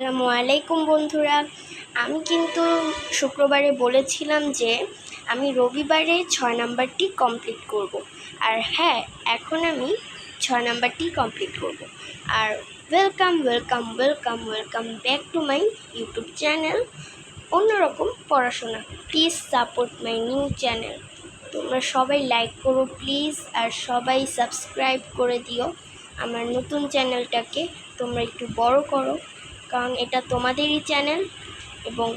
আসসালামু আলাইকুম বন্ধুরা। আমি কিন্তু শুক্রবারে বলেছিলাম যে আমি রবিবারে ছয় নাম্বারটি কমপ্লিট করব। আর হ্যাঁ এখন আমি ছয় নাম্বারটি কমপ্লিট করব। আর welcome welcome welcome welcome back to my YouTube channel অন্যরকম পড়াশোনা। Please support my new channel তোমরা সবাই লাইক করো প্লিজ আর সবাই সাবস্ক্রাইব করে দিও। আমার নতুন চ্যানেলটাকে তোমরা একটু বড় করো। কারণ এটা তোমাদেরই চ্যানেল এবং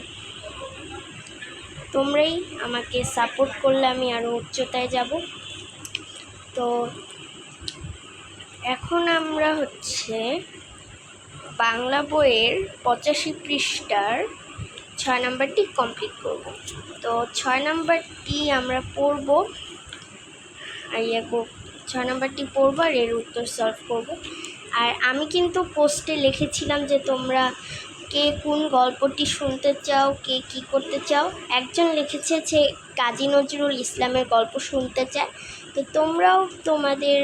তোমরাই আমাকে সাপোর্ট করলে আমি আরও উচ্চতায় যাব। তো এখন আমরা হচ্ছে বাংলা বইয়ের পঁচাশি পৃষ্ঠার ছয় নাম্বারটি কমপ্লিট করব। তো ছয় নাম্বারটি আমরা পড়ব ইয়ে ছয় নাম্বারটি পড়ব আর এর উত্তর সলভ করব। আর আমি কিন্তু পোস্টে লিখেছিলাম যে তোমরা কে কোন গল্পটি শুনতে চাও, কে কি করতে চাও। একজন লিখেছে যে কাজী নজরুল ইসলামের গল্প শুনতে চায়। তো তোমরাও তোমাদের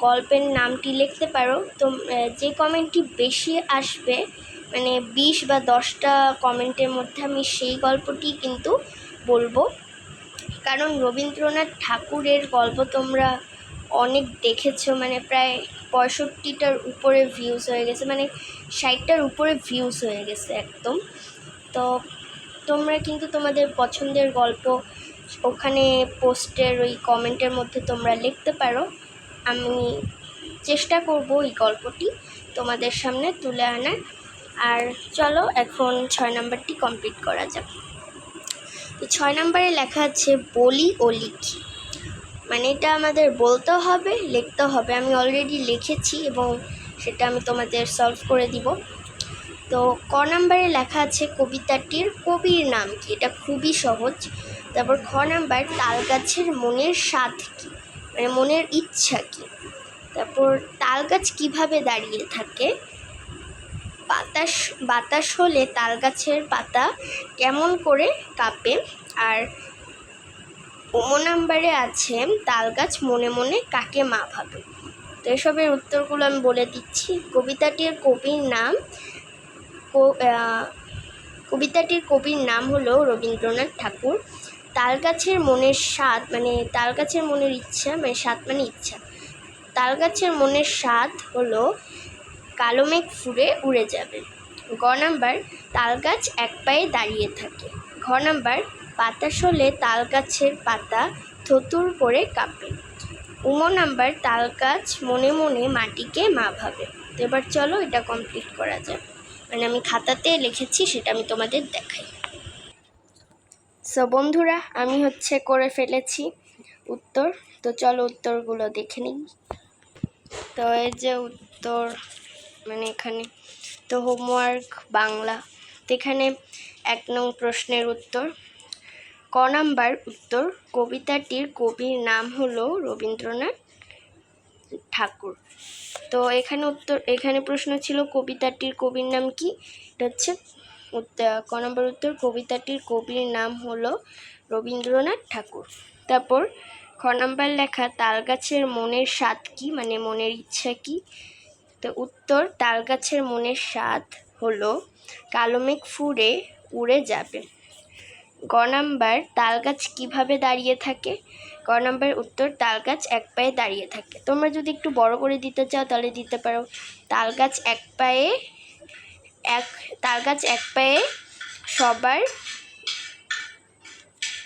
গল্পের নামটি লিখতে পারো। তো যে কমেন্টটি বেশি আসবে মানে বিশ বা দশটা কমেন্টের মধ্যে আমি সেই গল্পটি কিন্তু বলব। কারণ রবীন্দ্রনাথ ঠাকুরের গল্প তোমরা অনেক দেখেছ মানে প্রায় পঁয়ষট্টিটার উপরে ভিউজ হয়ে গেছে মানে ষাটটার উপরে ভিউজ হয়ে গেছে একদম। তো তোমরা কিন্তু তোমাদের পছন্দের গল্প ওখানে পোস্টের ওই কমেন্টের মধ্যে তোমরা লিখতে পারো। আমি চেষ্টা করব এই গল্পটি তোমাদের সামনে তুলে আনার। আর চলো এখন ছয় নাম্বারটি কমপ্লিট করা যাক। তো ছয় নম্বরে লেখা আছে, বলি ও লিখি। মানে এটা আমাদের বলতে হবে, লিখতে হবে। আমি অলরেডি লিখেছি এবং সেটা আমি তোমাদের সলভ করে দিব। তো ক নাম্বারে লেখা আছে কবিতাটির, কবির নাম কি? এটা খুবই সহজ। তারপর খ নাম্বার তাল গাছের মনের স্বাদ কি? মানে মনের ইচ্ছা কি? তারপর তাল গাছ কীভাবে দাঁড়িয়ে থাকে? বাতাস বাতাস হলে তাল গাছের পাতা কেমন করে কাঁপে? আর ওমো নাম্বারে আছে তাল গাছ মনে মনে কাকে মা ভাবে তো এসবের উত্তরগুলো আমি বলে দিচ্ছি। কবিতাটির কবির নাম কবিতাটির কবির নাম হলো রবীন্দ্রনাথ ঠাকুর। তাল গাছের মনের স্বাদ মানে তাল গাছের মনের ইচ্ছা মানে স্বাদ মানে ইচ্ছা। তাল গাছের মনের স্বাদ হলো কালো মেঘ ফুরে উড়ে যাবে। গ নাম্বার তাল গাছ এক পায়ে দাঁড়িয়ে থাকে। ঘ নাম্বার বাতাস হলে তাল গাছের পাতা থতুর করে কাঁপে। উমো নাম্বার তাল গাছ মনে মনে মাটিকে মা ভাবে তো এবার চলো এটা কমপ্লিট করা যাক। মানে আমি খাতাতে লিখেছি, সেটা আমি তোমাদের দেখাই। সো বন্ধুরা, আমি হচ্ছে করে ফেলেছি উত্তর। তো চলো উত্তরগুলো দেখে নিই। তো এই যে উত্তর মানে এখানে তো হোমওয়ার্ক বাংলা। তো এখানে এক নং প্রশ্নের উত্তর। ক নাম্বার উত্তর, কবিতাটির কবির নাম হলো রবীন্দ্রনাথ ঠাকুর। তো এখানে উত্তর, এখানে প্রশ্ন ছিল কবিতাটির কবির নাম কি? এটা হচ্ছে ক নম্বর উত্তর, কবিতাটির কবির নাম হলো রবীন্দ্রনাথ ঠাকুর। তারপর খ নাম্বার লেখা, তালগাছের মনের স্বাদ কি? মানে মনের ইচ্ছা কি? তো উত্তর, তালগাছের মনের স্বাদ হলো কালো মেঘ ফুরে উড়ে যাবে। গ নাম্বার, তালগাছ কীভাবে দাঁড়িয়ে থাকে? গ নাম্বার উত্তর, তালগাছ এক পায়ে দাঁড়িয়ে থাকে। তোমরা যদি একটু বড় করে দিতে চাও তাহলে দিতে পারো। তালগাছ এক পায়ে, এক, তালগাছ এক পায়ে সবার,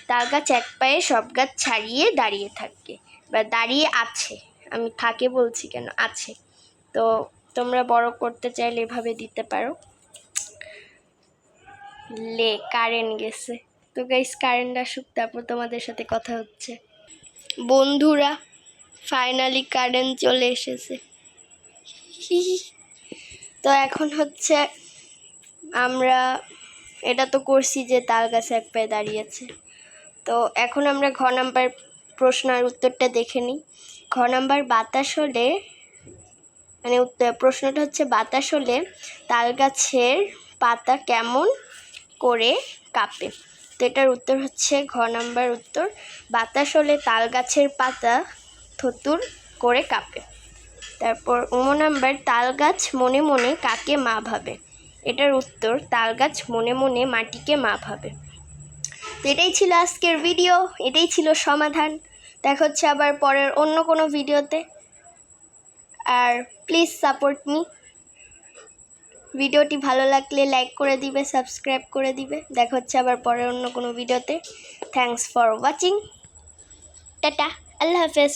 তালগাছ এক পায়ে সব গাছ ছাড়িয়ে দাঁড়িয়ে থাকে। বা দাঁড়িয়ে আছে। আমি থাকে বলছি কেন? আছে। তো তোমরা বড় করতে চাইলে এভাবে দিতে পারো। লে, কারেন্ট গেছে। তো গাইস কারেন্ট আসুক, তারপর তোমাদের সাথে কথা হচ্ছে। বন্ধুরা ফাইনালি কারেন্ট চলে এসেছে। তো এখন হচ্ছে আমরা, এটা তো করছি যে তাল গাছে এক পায়ে দাঁড়িয়েছে তো এখন আমরা ঘ নাম্বার প্রশ্নের উত্তরটা দেখে নিই। ঘ নাম্বার, বাতাস হলে মানে উত্তর- প্রশ্নটা হচ্ছে, বাতাস হলে তাল গাছের পাতা কেমন করে কাঁপে? এটার উত্তর হচ্ছে ঘ নাম্বার উত্তর, বাতাস হলে তাল গাছের পাতা থতুর করে কাঁপে। তারপর উমো নাম্বার তাল গাছ মনে মনে কাকে মা ভাবে? এটার উত্তর তাল গাছ মনে মনে মাটিকে মা ভাবে। তো এটাই ছিল আজকের ভিডিও এটাই ছিল সমাধান। দেখা হচ্ছে আবার পরের অন্য কোনো ভিডিওতে আর প্লিজ সাপোর্ট মি ভিডিওটি ভালো লাগলে লাইক করে দিবে সাবস্ক্রাইব করে দিবে। দেখা হচ্ছে আবার পরের অন্য কোনো ভিডিওতে। থ্যাঙ্কস ফর ওয়াচিং টাটা, আল্লাহ হাফেজ।